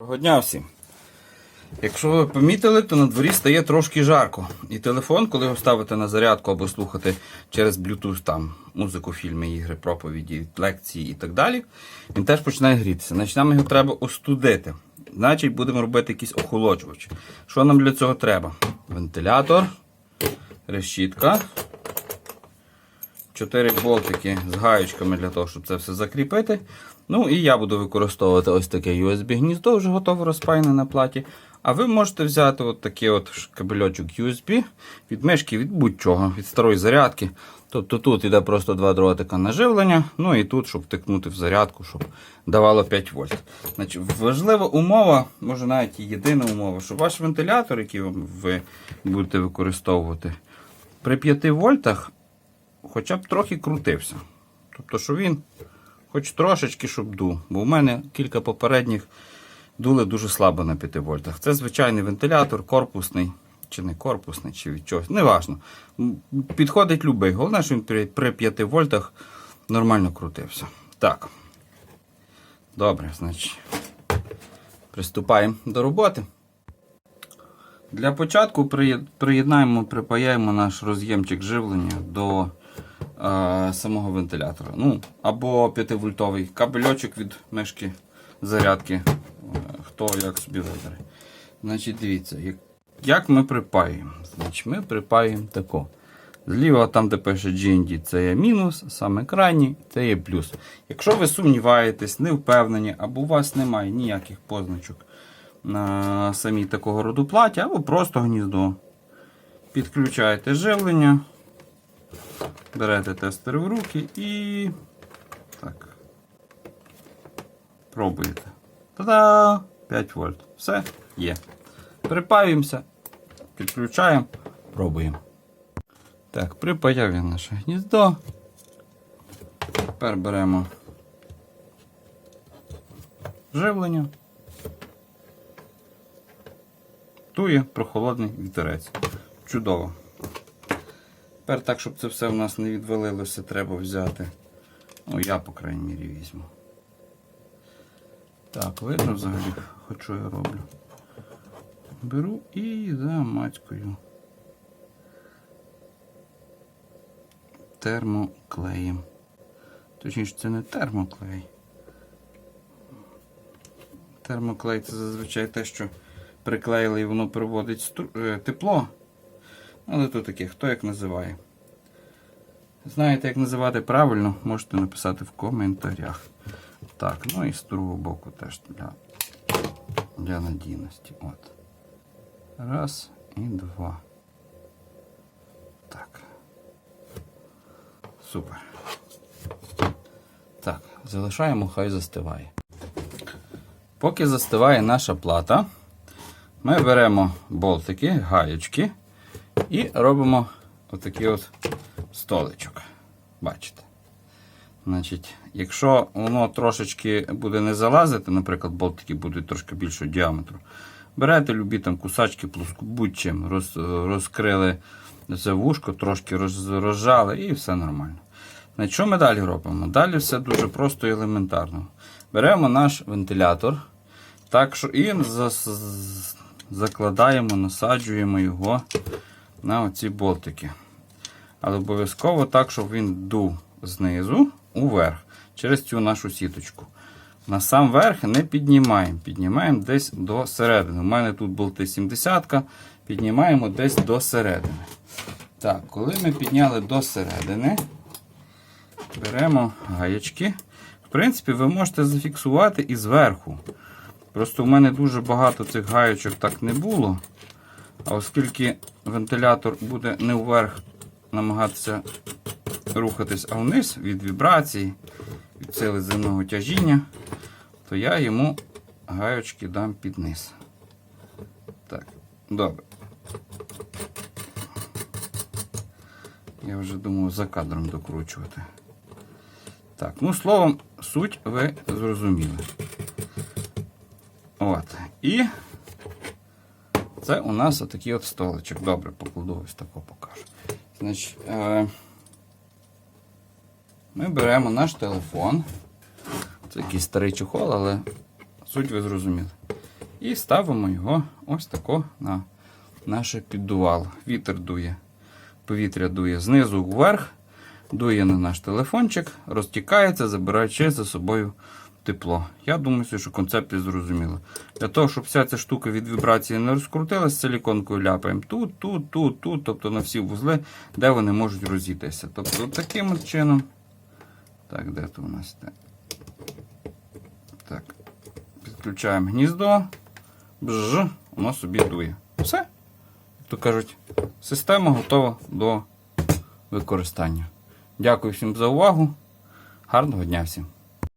Доброго дня всім. Якщо ви помітили, то на дворі стає трошки жарко. І телефон, коли його ставите на зарядку або слухати через Bluetooth там музику, фільми, ігри, проповіді, лекції і так далі, він теж починає грітися. Значить, нам його треба остудити. Значить, будемо робити якийсь охолоджувач. Що нам для цього треба? Вентилятор, решітка, чотири болтики з гаючками для того, щоб це все закріпити. Ну і я буду використовувати ось таке USB-гніздо, вже готове розпаяне на платі. А ви можете взяти от такий от кабельочок USB від мишки, від будь-чого, від старої зарядки. Тобто тут йде просто два дротика на живлення, ну і тут, щоб втикнути в зарядку, щоб давало 5 вольт. Значить, важлива умова, може навіть і єдина умова, щоб ваш вентилятор, який ви будете використовувати, при 5 вольтах хоча б трохи крутився. Тобто, що він хоч трошечки, щоб дув. Бо в мене кілька попередніх дули дуже слабо на 5 вольтах. Це звичайний вентилятор, корпусний, чи не корпусний, чи від чогось. Неважно. Підходить любий. Головне, що він при, при 5 вольтах нормально крутився. Так. Добре, значить. Приступаємо до роботи. Для початку приєднаємо, припаяємо наш роз'ємчик живлення до самого вентилятора. Ну, або 5-вольтовий кабельочок від мишки зарядки. е, Хто як собі вибере. Значить, дивіться, як, як ми припаюємо. Значить, ми припаюємо тако. Зліва, там, де пише GND, це є мінус, саме крайній це є плюс. Якщо ви сумніваєтесь, не впевнені, або у вас немає ніяких позначок на самій такого роду платі, або просто гніздо. Підключаєте живлення, берете тестер в руки і так. Пробуєте. Та-да! 5 вольт. Все є. Припаюємося, підключаємо, пробуємо. Так, припаяв я наше гніздо. Тепер беремо живлення. Тує прохолодний вітерець. Чудово. Тепер так, щоб це все в нас не відвалилося, треба взяти. Ну, я, по крайній мірі, візьму. Так, видно взагалі, хоч я роблю. Беру і замацькую термоклеєм. Точніше, це не термоклей. Термоклей це зазвичай те, що приклеїли і воно проводить стру- е, тепло. Але то таке, хто як називає. Знаєте, як називати правильно, можете написати в коментарях. Так, ну і з другого боку теж для, для надійності. От. Раз і два. Так. Супер. Так, залишаємо, хай застиває. Поки застиває наша плата, ми беремо болтики, гаєчки і робимо отакий от столичок. Бачите? Значить, якщо воно трошечки буде не залазити, наприклад, болтики будуть трошки більшого діаметру, берете любі там кусачки, плоску, будь-чим, роз, розкрили це вушко, трошки роз, розжали і все нормально. Значить, що ми далі робимо? Далі все дуже просто і елементарно. Беремо наш вентилятор так, що і зас- закладаємо, насаджуємо його на оці болтики. Але обов'язково так, щоб він дув знизу уверх через цю нашу сіточку. На сам верх не піднімаємо. Піднімаємо десь до середини. У мене тут болти 70 піднімаємо десь до середини. Так, коли ми підняли до середини, беремо гаєчки. В принципі, ви можете зафіксувати і зверху. Просто в мене дуже багато цих гаєчок так не було. А оскільки вентилятор буде не вверх намагатися рухатись, а вниз від вібрації, від сили земного тяжіння, то я йому гаючки дам під низ. Так, добре. Я вже думав за кадром докручувати. Так, ну словом, суть ви зрозуміли. От. І це у нас отакий от столичок. Добре, покладу ось тако покажу. Значить, е, ми беремо наш телефон. Це якийсь старий чохол, але суть ви зрозуміли. І ставимо його ось тако на наше піддувало. Вітер дує. Повітря дує знизу вверх, дує на наш телефончик, розтікається, забираючи за собою тепло. Я думаю, що концепція зрозуміла. Для того, щоб вся ця штука від вібрації не розкрутилась, силіконкою ляпаємо тут, тут, тут, тут, тобто на всі вузли, де вони можуть розійтися. Тобто таким чином. Так, де то у нас? те? Так. Підключаємо гніздо. Бж, воно собі дує. Все. То кажуть, система готова до використання. Дякую всім за увагу. Гарного дня всім!